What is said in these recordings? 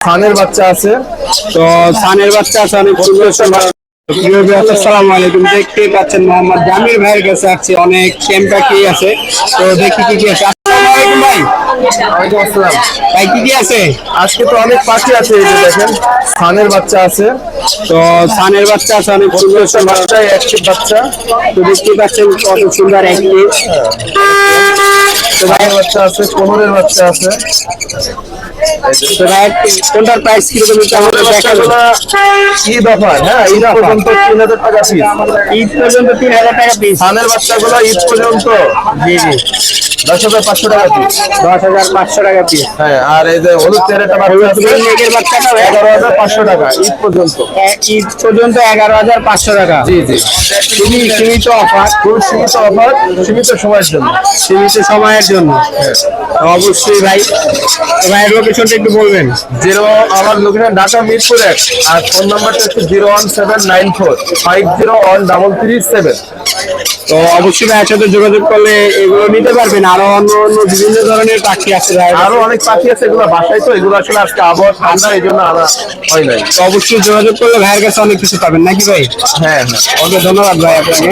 ফানের বাচ্চা আছে। তো সানের বাচ্চা আছে অনেক আসসালামু আলাইকুম। দেখতে পাচ্ছেন মোহাম্মদ জামির ভাইয়ের কাছে আছে অনেক ক্যাম্পা কি আছে। তো দেখি কি কি আছে। ভাই। কি কি আছে? আজকে তো অনেক পাখি আছে এই যে দেখেন। ফানের বাচ্চা আছে। তো সানের বাচ্চা আছে অনেক বাচ্চা। তো দেখতে পাচ্ছেন কত সুন্দর একটি তো বাচ্চা আছে কোমরের বাচ্চা আছে। কোনটার প্রাইস কীরকম ঈদ অফার হ্যাঁ ঈদ পর্যন্ত তিন হাজার টাকা পিস ঈদ পর্যন্ত তিন হাজার টাকা পিস ধানের বাচ্চাগুলো ঈদ পর্যন্ত। জি জি। দশ হাজার পাঁচশো টাকা পিস দশ হাজার পাঁচশো টাকা পিস হ্যাঁ আর এই যে হলুদ এগারো হাজার পাঁচশো টাকা ঈদ পর্যন্ত। ঈদ পর্যন্ত এগারো হাজার পাঁচশো টাকা। জি জি। খুবই সীমিত অফার খুব সীমিত অফার সীমিত সময়ের জন্য। সীমিত সময়ের জন্য তো অবশ্যই ভাই ভাইয়ের লোকেশনটা একটু বলবেন। জিরো আমার লোকেশন ঢাকা মিরপুর এক আর ফোন নাম্বারটা হচ্ছে zero one seven nine four five zero one double three seven. তো অবশ্যই ভাইয়ের সাথে যোগাযোগ করলে এগুলো নিতে পারবেন। আরও অন্য অন্য বিভিন্ন ধরনের পাখি আছে ভাই। আরও অনেক পাখি আছে এগুলো বাসায় তো এগুলো আসলে আজকে আবহাওয়া ঠান্ডা এই জন্য আনা হয় নাই। তো অবশ্যই যোগাযোগ করলে ভাইয়ের কাছে অনেক কিছু পাবেন নাকি ভাই? হ্যাঁ হ্যাঁ। ওকে ধন্যবাদ ভাই আপনাকে।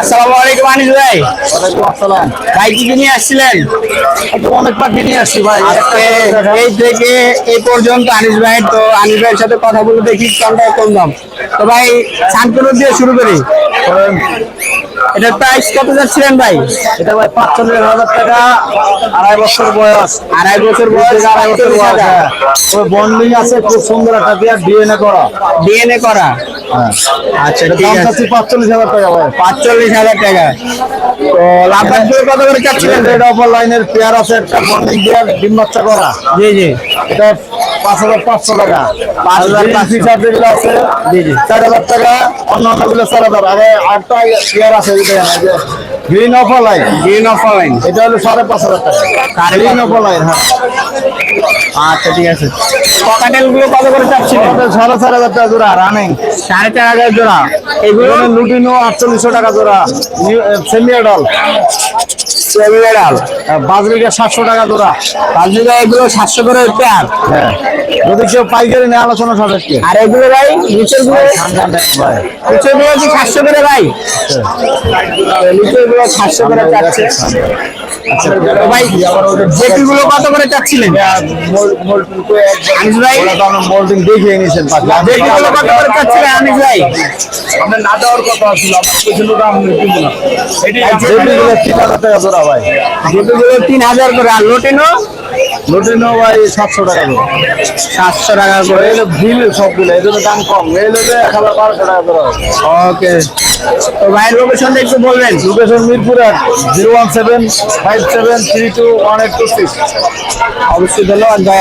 আসসালামু আলাইকুম আনিস ভাই। ওয়ালাইকুম আসসালাম। ভাই কি নিয়ে আসছিলেন? অনেক পাখি নিয়ে আসছি ভাই। এই থেকে এই পর্যন্ত আনিস ভাই তো আনিস ভাইয়ের সাথে কথা বলে দেখি কোনটা কম দাম। তো ভাই শান্তনু দিয়ে শুরু করি। এটার প্রাইস কত যাচ্ছিলেন ভাই? এটা ভাই পাঁচচল্লিশ হাজার টাকা আড়াই বছর বয়স। আড়াই বছর বয়স আড়াই বছর বয়স হ্যাঁ। ওই বন্ডিং আছে খুব সুন্দর একটা দিয়ে ডিএনএ করা। ডিএনএ করা? হ্যাঁ। আচ্ছা ঠিক আছে। পাঁচচল্লিশ হাজার টাকা ভাই। পাঁচচল্লিশ হাজার টাকা। তো লাভবাদ করে কত করে চাচ্ছিলেন? রেড অফার লাইনের পেয়ার আছে একটা বন্ডিং দিয়ে ডিম বাচ্চা করা। জি জি। এটা পাঁচ হাজার পাঁচশো টাকা। পাঁচ হাজার পাঁচশো। আছে জি জি। চার হাজার টাকা অন্য অন্যগুলো চার হাজার। আগে আটটা পেয়ার আছে green offer line green off line এটা হলো সাড়ে পাঁচ হাজার টাকা। গ্রিন অফার লাইন হ্যাঁ। আচ্ছা ঠিক আছে। ককাটেলগুলো কত করে চাচ্ছি সাড়ে চার হাজার টাকা জোড়া রানিং সাড়ে চার হাজার জোড়া। এগুলো লুটিনো আটচল্লিশশো টাকা জোড়া সেমি অ্যাডাল বাজরিটা সাতশো টাকা জোড়া। পাঁচ বিঘা এগুলো সাতশো করে পেয়ার হ্যাঁ যদি কেউ পাইকারি নেয় আলোচনা সাপেক্ষে। আর এগুলো ভাই নিচেরগুলো নিচেরগুলো কি সাতশো করে ভাই। নিচেরগুলো সাতশো করে চাচ্ছে। ভাই জেপি গুলো কত করে চাচ্ছিলেন? আনিস ভাই? মোল্ডিং দেখিয়ে নিয়েছেন পাখি জেপি গুলো কত করে চাচ্ছিলেন আনিস ভাই? আপনার না দেওয়ার কথা ছিল পেছনে দাম না। হাজার টাকা জোড়া ভাই। গুলো তিন হাজার করে আর লোটিনো? লোটিনো ভাই সাতশো টাকা করে সাতশো টাকা করে। এগুলো ভিল সবগুলো এগুলো দাম কম। এগুলো এক হাজার বারোশো টাকা জোড়া। ওকে। তো ভাই লোকেশনটা একটু বলবেন। লোকেশন মিরপুর এক zero one seven five seven three two one eight two six. অবশ্যই ধন্যবাদ ভাই।